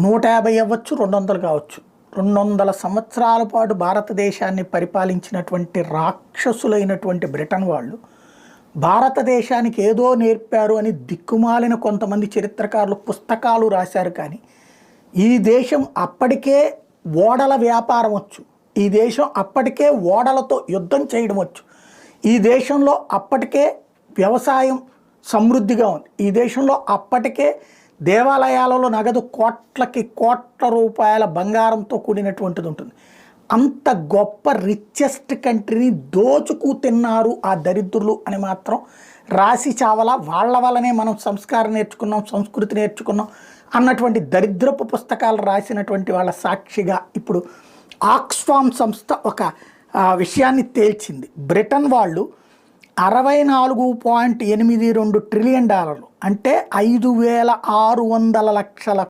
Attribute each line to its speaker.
Speaker 1: నూట యాభై అవ్వచ్చు రెండు వందలు కావచ్చు. రెండు వందల సంవత్సరాల పాటు భారతదేశాన్ని పరిపాలించినటువంటి రాక్షసులైనటువంటి బ్రిటన్ వాళ్ళు భారతదేశానికి ఏదో నేర్పారు అని దిక్కుమాలిన కొంతమంది చరిత్రకారులు పుస్తకాలు రాశారు కానీ ఈ దేశం అప్పటికే ఓడల వ్యాపారం వచ్చు. ఈ దేశం అప్పటికే ఓడలతో యుద్ధం చేయడం వచ్చు. ఈ దేశంలో అప్పటికే వ్యవసాయం సమృద్ధిగా ఉంది. ఈ దేశంలో అప్పటికే దేవాలయాలలో నగదు కోట్లకి కోట్ల రూపాయల బంగారంతో కూడినటువంటిది ఉంటుంది. అంత గొప్ప రిచెస్ట్ కంట్రీని దోచుకు తిన్నారు ఆ దరిద్రులు అని మాత్రం రాసి చావల వాళ్ళ వల్లనే మనం సంస్కారం నేర్చుకున్నాం సంస్కృతి నేర్చుకున్నాం అన్నటువంటి దరిద్రపు పుస్తకాలు రాసినటువంటి వాళ్ళ సాక్షిగా ఇప్పుడు ఆక్స్ఫామ్ సంస్థ ఒక విషయాన్ని తేల్చింది. బ్రిటన్ వాళ్ళు అరవై నాలుగు పాయింట్ ఎనిమిది రెండు ట్రిలియన్ డాలర్లు. అంటే ఐదు వేల ఆరు వందల లక్షల